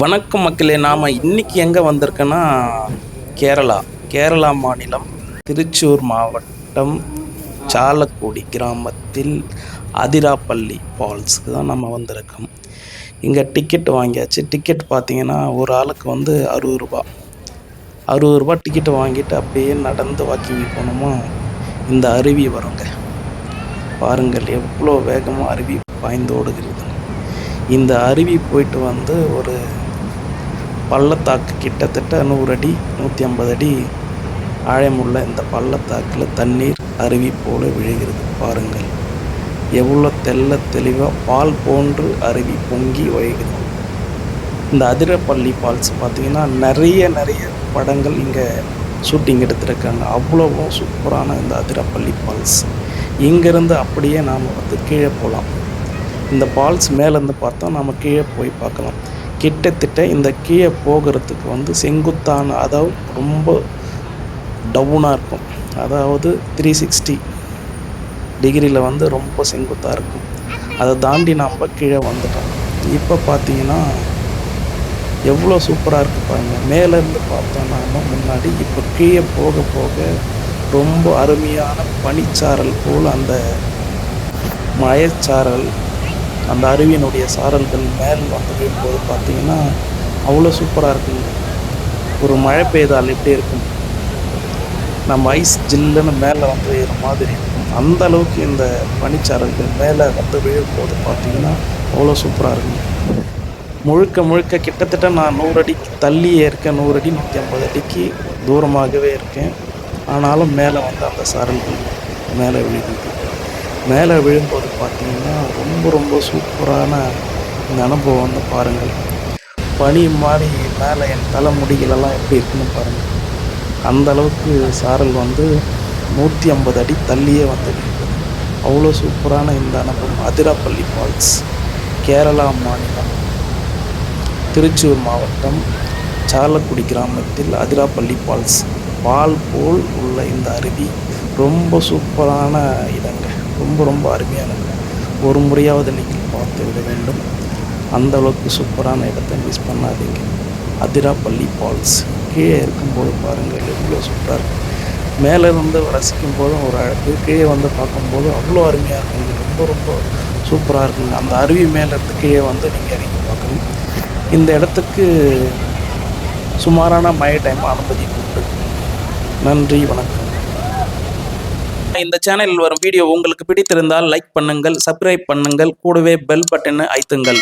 வணக்கம் மக்களே நாம் இன்னைக்கு எங்கே வந்திருக்கோன்னா கேரளா. கேரளா மாநிலம் திருச்சூர் மாவட்டம் சாலக்குடி கிராமத்தில் அதிராப்பள்ளி ஃபால்ஸுக்கு தான் நம்ம வந்திருக்கோம். இங்கே டிக்கெட் வாங்கியாச்சு. டிக்கெட் பார்த்தீங்கன்னா ஒரு ஆளுக்கு வந்து அறுபது ரூபா. அறுபது ரூபா டிக்கெட் வாங்கிட்டு அப்படியே நடந்து வாக்கிங் போனோமா இந்த அருவி வருங்க. பாருங்கள் எவ்வளோ வேகமாக அருவி பாய்ந்து ஓடுகிறது. இந்த அருவி போயிட்டு வந்து ஒரு பள்ளத்தாக்கு கிட்டத்தட்ட நூறு அடி நூற்றி ஐம்பது அடி ஆழமுள்ள இந்த பள்ளத்தாக்கில் தண்ணீர் அருவி போல விழுகிறது. பாருங்கள். எவ்வளோ தெள்ள தெளிவாக பால் போன்று அருவி பொங்கி வழிகிறது. இந்த அதிரப்பள்ளி ஃபால்ஸ் பார்த்தீங்கன்னா நிறைய நிறைய படங்கள் இங்கே ஷூட்டிங் எடுத்திருக்காங்க. அவ்வளோவும் சூப்பரான இந்த அதிரப்பள்ளி ஃபால்ஸ் இங்கேருந்து அப்படியே நாம் வந்து கீழே போகலாம் இந்த பால்ஸ் மேலேருந்து பார்த்தா நம்ம கீழே போய் பார்க்கலாம். கிட்டத்தட்ட இந்த கீழே போகிறதுக்கு வந்து செங்குத்தான அதாவது ரொம்ப டவுனாக இருக்கும். அதாவது த்ரீ சிக்ஸ்டி டிகிரியில் வந்து ரொம்ப செங்குத்தாக இருக்கும். அதை தாண்டி நம்ம கீழே வந்துட்டோம். இப்போ பார்த்தீங்கன்னா எவ்வளோ சூப்பராக இருக்குது பாருங்கள் மேலேருந்து பார்த்தோம்னா முன்னாடி. இப்போ கீழே போக போக ரொம்ப அருமையான பனிச்சாரல் போல் அந்த மழைச்சாரல் அந்த அருவியினுடைய சாரல்கள் மேல் வந்து விழும்போது பார்த்தீங்கன்னா அவ்வளோ சூப்பராக இருக்குங்க ஒரு மழை பெய்தால் எப்படி இருக்கும்? நம்ம ஐஸ் ஜில்லுன்னு மேலே வந்து ஏற மாதிரி இருக்கும். அந்த அளவுக்கு இந்த பனிச்சாரல்கள் மேலே வந்து விழும்போது பார்த்தீங்கன்னா அவ்வளோ சூப்பராக இருக்கும். முழுக்க முழுக்க கிட்டத்தட்ட நான் நூறு அடிக்கு தள்ளியே இருக்கேன் நூறு அடி நூற்றி ஐம்பது அடிக்கு தூரமாகவே இருக்கேன். ஆனாலும் மேலே வந்து அந்த சாரல்கள் மேலே விழுகுது மேலே விழும்போது பார்த்தீங்கன்னா ரொம்ப ரொம்ப சூப்பரான இந்த அனுபவம் வந்து பாருங்கள். பனி மாதிரி மேலே என் தலைமுடிகளெல்லாம் எப்படி இருக்குன்னு பாருங்கள். அந்த அளவுக்கு சாரல் வந்து நூற்றி ஐம்பது அடி தள்ளியே வந்து அவ்வளோ சூப்பரான இந்த அனுபவம். அதிராப்பள்ளி ஃபால்ஸ் கேரளா மாநிலம் திருச்சூர் மாவட்டம் சாலக்குடி கிராமத்தில் அதிராப்பள்ளி ஃபால்ஸ் பால் போல் உள்ள இந்த அருவி. ரொம்ப சூப்பரான இடங்கள். ரொம்ப ரொம்ப அருமையானது ஒரு முறையாவது நீங்கள் பார்த்து விட வேண்டும். அந்த அளவுக்கு சூப்பரான இடத்த மிஸ் பண்ணாதீங்க. அதிராப்பள்ளி ஃபால்ஸ் கீழே இருக்கும்போது பாருங்கள் எவ்வளோ சூப்பராக இருக்கும் மேலே இருந்து ரசிக்கும் போதும் ஒரு அழகு. கீழே வந்து பார்க்கும்போது அவ்வளோ அருமையாக இருக்குங்க ரொம்ப ரொம்ப சூப்பராக இருக்குங்க. அந்த அருவி மேலே இருந்து கீழே வந்து நீங்கள் இறங்கி பார்க்கணும். இந்த இடத்துக்கு சுமாரான மழை டைம் அனுமதி உண்டு நன்றி வணக்கம். இந்த சேனலில் வரும் வீடியோ உங்களுக்கு பிடித்திருந்தால் லைக் பண்ணுங்கள் சப்ஸ்கிரைப் பண்ணுங்கள் கூடவே பெல் பட்டனை ஐத்துங்கள்